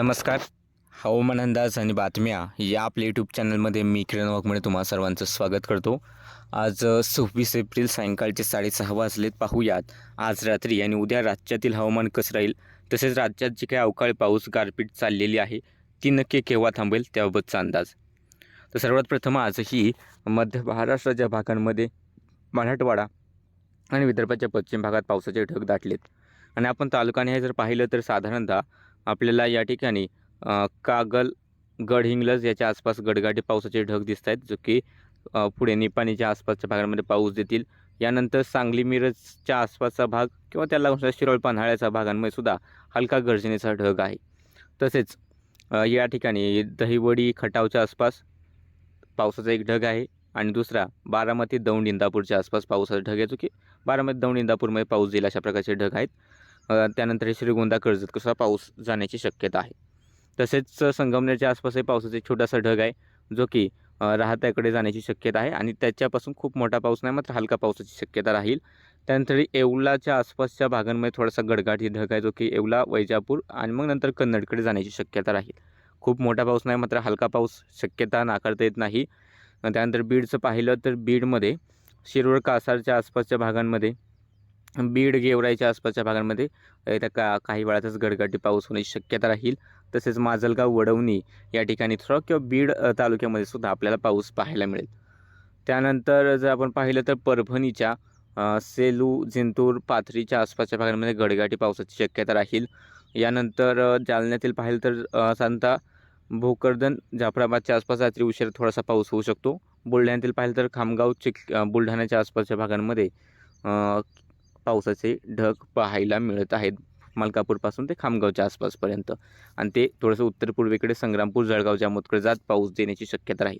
नमस्कार. हवामान अंदाज आणि बातम्या या आपल्या यूट्यूब चॅनलमध्ये मी किरण वाघमळे तुम्हा सर्वांचं स्वागत करतो. आज सव्वीस एप्रिल सायंकाळचे साडेसहा वाजलेत. पाहूयात. आज रात्री आणि उद्या राज्यातील हवामान कसं राहील? तसेच राज्यात जी काही अवकाळी पाऊस गारपीट चाललेली आहे ती नक्की केव्हा थांबेल? त्याबाबतचा अंदाज. तर सर्वात प्रथम आजही मध्य महाराष्ट्राच्या भागांमध्ये मराठवाडा आणि विदर्भाच्या पश्चिम भागात पावसाचे ढग दाटलेत. आणि आपण तालुकाने हे जर पाहिलं तर साधारणतः आपल्याला या ठिकाणी कागल गडहिंग्लज याच्या आसपास गडगाठी पावसाचे ढग दिसत आहेत जो की पुढे निपाणीच्या आसपासच्या भागांमध्ये पाऊस देतील. यानंतर सांगली मिरजच्या आसपासचा भाग किंवा त्याला शिरोळ पन्हाळ्याच्या भागांमध्ये सुद्धा हलका गर्जनेचा ढग आहे. तसेच या ठिकाणी दहिवडी खटावच्या आसपास पावसाचा एक ढग आहे आणि दुसरा बारामती दौंड इंदापूरच्या आसपास पावसाचा ढग आहे जो की बारामती दौंड इंदापूरमध्ये पाऊस येईल अशा प्रकारचे ढग आहेत. त्यानंतर श्रीगोंदा कर्जत कसा पाऊस जाण्याची शक्यता आहे. तसेच संगमनेरच्या आसपासही पावसाचा एक छोटासा ढग आहे जो की राहत्याकडे जाण्याची शक्यता आहे आणि त्याच्यापासून खूप मोठा पाऊस नाही मात्र हलका पावसाची शक्यता राहील. त्यानंतर येवलाच्या आसपासच्या भागांमध्ये थोडासा गडगाठी ढग आहे जो की येवला वैजापूर आणि मग नंतर कन्नडकडे जाण्याची शक्यता राहील. खूप मोठा पाऊस नाही मात्र हलका पाऊस शक्यता नाकारता येत नाही. त्यानंतर बीडचं पाहिलं तर बीडमध्ये शिरोळ कासारच्या आसपासच्या भागांमध्ये बीड गेवराईच्या आसपासच्या भागांमध्ये येत्या का काही वेळातच गडगडी पाऊस होण्याची शक्यता राहील. तसेच माजलगाव वडवणी या ठिकाणी थोडं किंवा बीड तालुक्यामध्ये सुद्धा आपल्याला पाऊस पाहायला मिळेल. त्यानंतर जर आपण पाहिलं तर परभणीच्या सेलू जिंतूर पाथरीच्या आसपासच्या भागांमध्ये गडगाटी पावसाची शक्यता राहील. यानंतर जालन्यातील पाहिलं तर सांता भोकरदन जाफराबादच्या आसपास रात्री उशीर थोडासा पाऊस होऊ शकतो. बुलढाण्यातील पाहिलं तर खामगाव चिक बुलढाण्याच्या आसपासच्या भागांमध्ये पावसाचे ढग पाहायला मिळत आहेत. मलकापूरपासून ते खामगावच्या आसपासपर्यंत. आणि ते थोडंसं उत्तर पूर्वेकडे संग्रामपूर जळगाव जामोदकडे जात पाऊस देण्याची शक्यता राहील.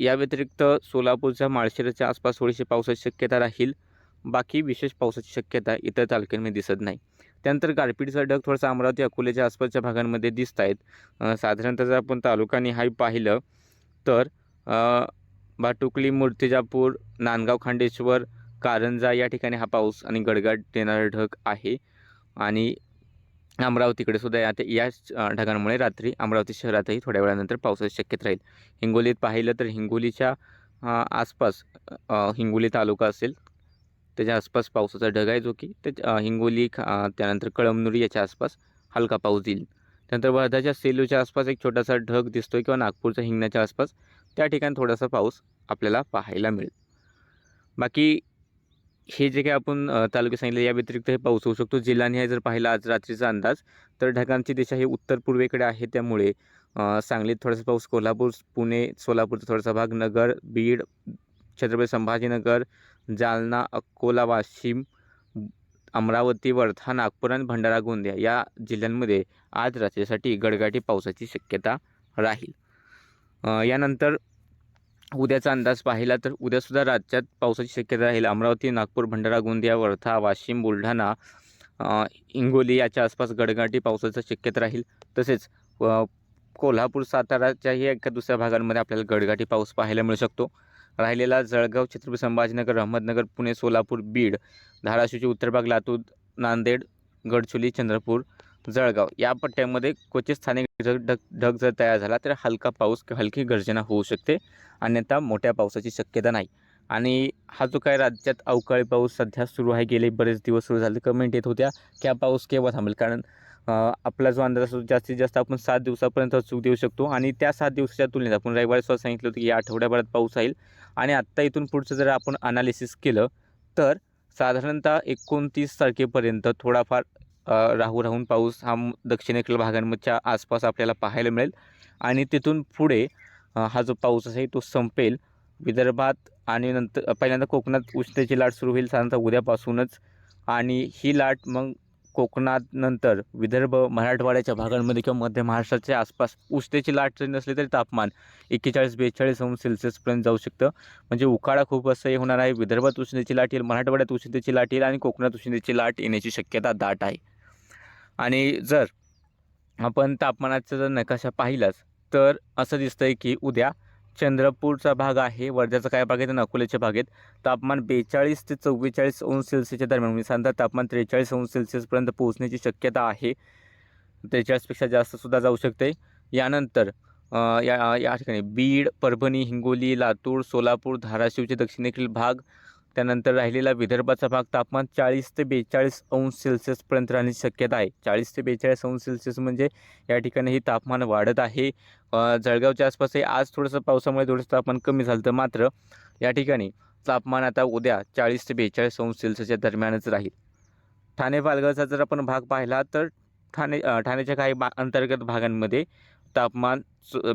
या व्यतिरिक्त सोलापूरच्या माळशिरच्या आसपास थोडीशी पावसाची शक्यता राहील. बाकी विशेष पावसाची शक्यता इतर तालुक्यांमध्ये दिसत नाही. त्यानंतर गारपीटचा ढग थोडासा अमरावती अकोल्याच्या आसपासच्या भागांमध्ये दिसत आहेत. साधारणतः जर आपण तालुका निहाय पाहिलं तर बाटुकली भाटुकली मूर्तिजापूर नांदगाव खांडेश्वर कारंजा या ठिकाणी हा पाऊस आणि गडगड देणारा ढग आहे. आणि अमरावतीकडे सुद्धा या याच ढगांमुळे रात्री अमरावती शहरातही थोड्या वेळानंतर पावसाची शक्यता राहील. हिंगोलीत पाहिलं तर हिंगोलीच्या आसपास हिंगोली तालुका असेल त्याच्या आसपास पावसाचा ढग आहे जो की ते हिंगोली त्यानंतर कळमनुरी याच्या आसपास हलका पाऊस देईल त्यानंतर वर्धाच्या सेलूच्या आसपास एक छोटासा ढग दिसतोय किंवा नागपूरच्या हिंगण्याच्या आसपास त्या ठिकाणी थोडासा पाऊस आपल्याला पाहायला मिळेल. बाकी हे जे काही आपण तालुके सांगितले या व्यतिरिक्त हे पाऊस होऊ शकतो. जिल्हानिहाय जर पाहिला आज रात्रीचा अंदाज तर ढगांची दिशा ही उत्तर पूर्वेकडे आहे त्यामुळे सांगलीत थोडासा पाऊस कोल्हापूर पुणे सोलापूरचा थोडासा भाग नगर बीड छत्रपती संभाजीनगर जालना अकोला वाशिम अमरावती वर्धा नागपूर आणि भंडारा गोंदिया या जिल्ह्यांमध्ये आज रात्रीसाठी गडगाटी पावसाची शक्यता राहील. यानंतर उद्याचा अंदाज पाहिला तर उद्यासुद्धा राज्यात पावसाची शक्यता राहील. अमरावती नागपूर भंडारा गोंदिया वर्धा वाशिम बुलढाणा हिंगोली याच्या आसपास गडगाटी पावसाचं शक्यता राहील. तसेच कोल्हापूर साताराच्याही एका दुसऱ्या भागांमध्ये आपल्याला गडगाटी पाऊस पाहायला मिळू शकतो. राहिलेला जळगाव छत्रपती संभाजीनगर अहमदनगर पुणे सोलापूर बीड धाराशिवची उत्तर भाग लातूर नांदेड गडचोली चंद्रपूर जळगाव. या पट्ट्यामध्ये क्वचित स्थानिक ढग ढग ढग जर तयार झाला तर हलका पाऊस किंवा हलकी गर्जना होऊ शकते. अन्यथा मोठ्या पावसाची शक्यता नाही. आणि हा जो काय राज्यात अवकाळी पाऊस सध्या सुरू आहे गेले बरेच दिवस सुरू झाले कमेंट येत होत्या की हा पाऊस केव्हा थांबेल? कारण आपला जो अंदाज असतो जास्तीत जास्त आपण सात दिवसापर्यंत चूक देऊ शकतो. आणि त्या सात दिवसाच्या तुलनेत आपण रविवारी सांगितलं होतं की या आठवड्याभरात पाऊस येईल आणि आत्ता इथून पुढचं जर आपण अनालिसिस केलं तर साधारणतः एकोणतीस तारखेपर्यंत थोडाफार राहू राहून पाऊस हा दक्षिणेकडील भागांच्या आसपास आपल्याला पाहायला मिळेल. आणि तिथून पुढे हा जो पाऊस आहे तो संपेल. विदर्भात आणि नंतर पहिल्यांदा कोकणात उष्णतेची लाट सुरू होईल साधारणतः उद्यापासूनच. आणि ही लाट मग कोकणात नंतर विदर्भ मराठवाड्याच्या भागांमध्ये किंवा मध्य महाराष्ट्राच्या आसपास उष्णतेची लाट जरी नसली तरी तापमान एक्केचाळीस बेचाळीस अंश सेल्सिअसपर्यंत जाऊ शकतं. म्हणजे उकाडा खूप असं हे होणार आहे. विदर्भात उष्णतेची लाट येईल मराठवाड्यात उष्णतेची लाट येईल आणि कोकणात उष्णतेची लाट येण्याची शक्यता दाट आहे. आणि जर आपण तापमानाचा जर नकाशा पाहिलाच तर असं दिसतं आहे की उद्या चंद्रपूरचा भाग आहे वर्ध्याचा काय भाग आहे तर अकोल्याच्या भागेत तापमान बेचाळीस ते चव्वेचाळीस अंश सेल्सिअसच्या दरम्यान म्हणजे साधारणतः तापमान त्रेचाळीस अंश सेल्सिअसपर्यंत पोहोचण्याची शक्यता आहे. त्रेचाळीसपेक्षा जास्तसुद्धा जाऊ शकते यानंतर या या ठिकाणी बीड परभणी हिंगोली लातूर सोलापूर धाराशिवचे दक्षिणेकडील भाग त्यानंतर राहिलेला विदर्भाचा भाग तापमान चाळीस ते बेचाळीस अंश सेल्सिअसपर्यंत राहण्याची शक्यता आहे. चाळीस ते बेचाळीस अंश सेल्सिअस म्हणजे या ठिकाणी ही तापमान वाढत आहे. जळगावच्या आसपास हे आज थोडंसं पावसामुळे थोडंसं तापमान कमी झालं तर मात्र या ठिकाणी तापमान आता उद्या चाळीस ते बेचाळीस अंश सेल्सिअसच्या दरम्यानच राहील. ठाणे पालघरचा जर आपण भाग पाहिला तर ठाणे ठाण्याच्या काही बा अंतर्गत भागांमध्ये तापमान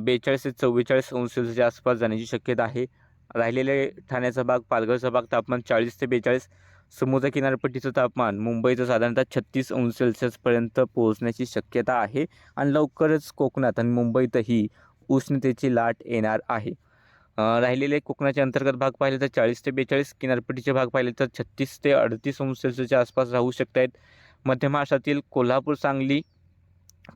बेचाळीस ते चव्वेचाळीस अंश सेल्सिअसच्या आसपास जाण्याची शक्यता आहे. राहिलेले ठाण्याचा भाग पालघरचा भाग तापमान चाळीस ते बेचाळीस समुद्र किनारपट्टीचं तापमान मुंबईचं साधारणतः छत्तीस अंश सेल्सिअसपर्यंत पोहोचण्याची शक्यता आहे आणि लवकरच कोकणात आणि मुंबईतही उष्णतेची लाट येणार आहे. राहिलेले कोकणाच्या अंतर्गत भाग पाहिले तर चाळीस ते बेचाळीस किनारपट्टीचे भाग पाहिले तर छत्तीस ते अडतीस अंश सेल्सिअसच्या आसपास राहू शकत आहेत मध्य महाराष्ट्रातील कोल्हापूर सांगली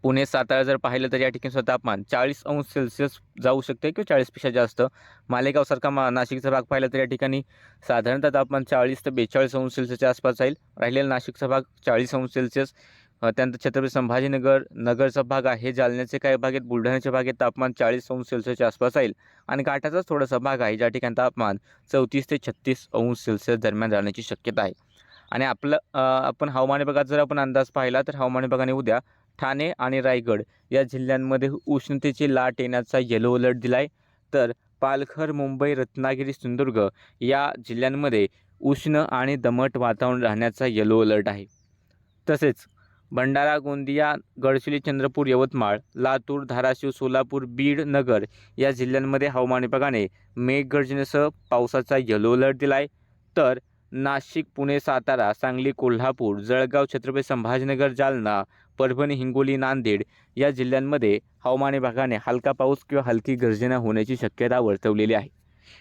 पुणे सातारा जर पाहिलं तर या ठिकाणी तापमान चाळीस अंश सेल्सिअस जाऊ शकते किंवा चाळीसपेक्षा जास्त. मालेगावसारखा मा नाशिकचा भाग पाहिला तर या ठिकाणी साधारणतः तापमान चाळीस ते बेचाळीस अंश सेल्सिअसच्या आसपास जाईल राहिलेला नाशिकचा भाग चाळीस अंश सेल्सिअस. त्यानंतर छत्रपती संभाजीनगर नगरचा भाग आहे. जालन्याचे काही भाग आहेत. बुलढाण्याचे भाग आहेत. तापमान चाळीस अंश सेल्सिअसच्या आसपास जाईल आणि काठाचाच थोडासा भाग आहे ज्या ठिकाणी तापमान चौतीस ते छत्तीस अंश सेल्सिअस दरम्यान राहण्याची शक्यता आहे. आणि आपलं आपण हवामान विभागात जर आपण अंदाज पाहिला तर हवामान विभागाने उद्या ठाणे आणि रायगड या जिल्ह्यांमध्ये उष्णतेची लाट येण्याचा येलो अलर्ट दिला आहे तर पालघर मुंबई रत्नागिरी सिंधुदुर्ग या जिल्ह्यांमध्ये उष्ण आणि दमट वातावरण राहण्याचा येलो अलर्ट आहे. तसेच भंडारा गोंदिया गडचिरोली चंद्रपूर यवतमाळ लातूर धाराशिव सोलापूर बीड नगर या जिल्ह्यांमध्ये हवामान विभागाने मेघगर्जनेसह पावसाचा येलो अलर्ट दिला आहे तर नाशिक पुणे सातारा सांगली कोल्हापूर जळगाव छत्रपती संभाजीनगर जालना परभणी हिंगोली नांदेड या जिल्ह्यांमध्ये हवामान विभागाने हलका पाऊस किंवा हलकी गर्जना होण्याची शक्यता वर्तवलेली आहे.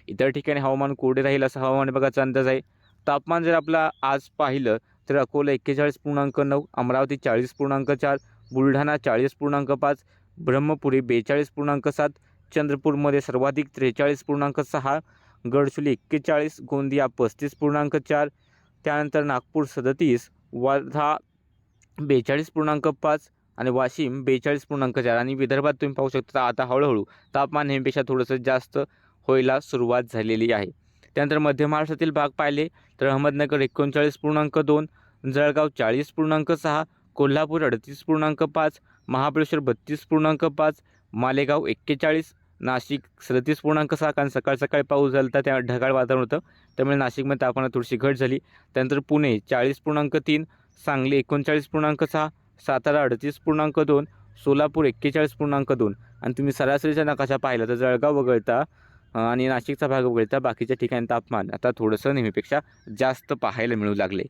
इतर ठिकाणी हवामान कोरडे राहील असा हवामान विभागाचा अंदाज आहे. तापमान जर आपला आज पाहिलं तर अकोला एक्केचाळीस पूर्णांक नऊ अमरावती चाळीस पूर्णांक चार बुलढाणा चाळीस पूर्णांक पाच ब्रह्मपुरी बेचाळीस पूर्णांक सात चंद्रपूरमध्ये सर्वाधिक त्रेचाळीस पूर्णांक सहा गडचिरोली एक्केचाळीस गोंदिया पस्तीस पूर्णांक चार त्यानंतर नागपूर सदतीस वर्धा बेचाळीस पूर्णांक पाच आणि वाशिम बेचाळीस पूर्णांक चार. आणि विदर्भात तुम्ही पाहू शकता आता हळूहळू तापमान हेपेक्षा थोडंसं जास्त होयला सुरुवात झालेली आहे. त्यानंतर मध्य महाराष्ट्रातील भाग पाहिले तर अहमदनगर एकोणचाळीस पूर्णांक दोन जळगाव चाळीस पूर्णांक सहा कोल्हापूर अडतीस पूर्णांक पाच महाबळेश्वर बत्तीस पूर्णांक पाच मालेगाव एक्केचाळीस नाशिक सदतीस पूर्णांक सहा कारण सकाळ सकाळी पाऊस झाला होता त्या ढगाळ वातावरण होतं. त्यामुळे नाशिकमध्ये तापमानात थोडीशी घट झाली. त्यानंतर पुणे चाळीस पूर्णांक तीन सांगली एकोणचाळीस पूर्णांक सहा सातारा अडतीस पूर्णांक दोन सोलापूर एक्केचाळीस पूर्णांक दोन. आणि तुम्ही सरासरीचा नकाशा पाहिला तर जळगाव वगळता आणि नाशिकचा भाग वगळता बाकीच्या ठिकाणी तापमान आता थोडंसं नेहमीपेक्षा जास्त पाहायला मिळू लागले.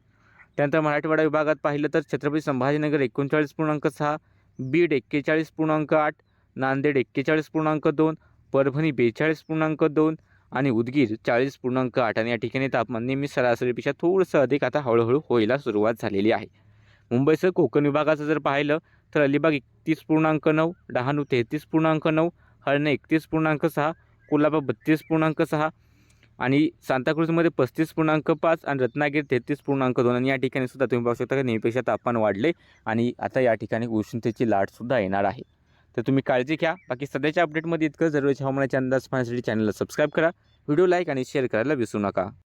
त्यानंतर मराठवाडा विभागात पाहिलं तर छत्रपती संभाजीनगर एकोणचाळीस पूर्णांक सहा बीड एक्केचाळीस पूर्णांक आठ नांदेड एक्केचाळीस पूर्णांक दोन परभणी बेचाळीस पूर्णांक दोन आणि उदगीर चाळीस पूर्णांक आठ. आणि या ठिकाणी तापमान नेहमी सरासरीपेक्षा थोडंसं अधिक आता हळूहळू होईला सुरुवात झालेली आहे. मुंबईसह कोकण विभागाचं जर पाहिलं तर अलिबाग एकतीस पूर्णांक नऊ डहाणू तेहतीस पूर्णांक नऊ हळणे एकतीस पूर्णांक सहा कोल्हापूर बत्तीस पूर्णांक सहा आणि सांताक्रूजमध्ये पस्तीस पूर्णांक पाच आणि रत्नागिरी तेहतीस पूर्णांक दोन. आणि या ठिकाणी सुद्धा तुम्ही पाहू शकता की नेहमीपेक्षा तापमान वाढले आणि आता या ठिकाणी उष्णतेची लाटसुद्धा येणार आहे. तर तुम्ही काळजी घ्या. बाकी सध्याच्या अपडेटमध्ये इतकं जरुरीच्या हवामानाचे अंदाज पाहण्यासाठी चॅनलला सबस्क्राईब करा. व्हिडिओ लाईक आणि शेअर करायला विसरू नका.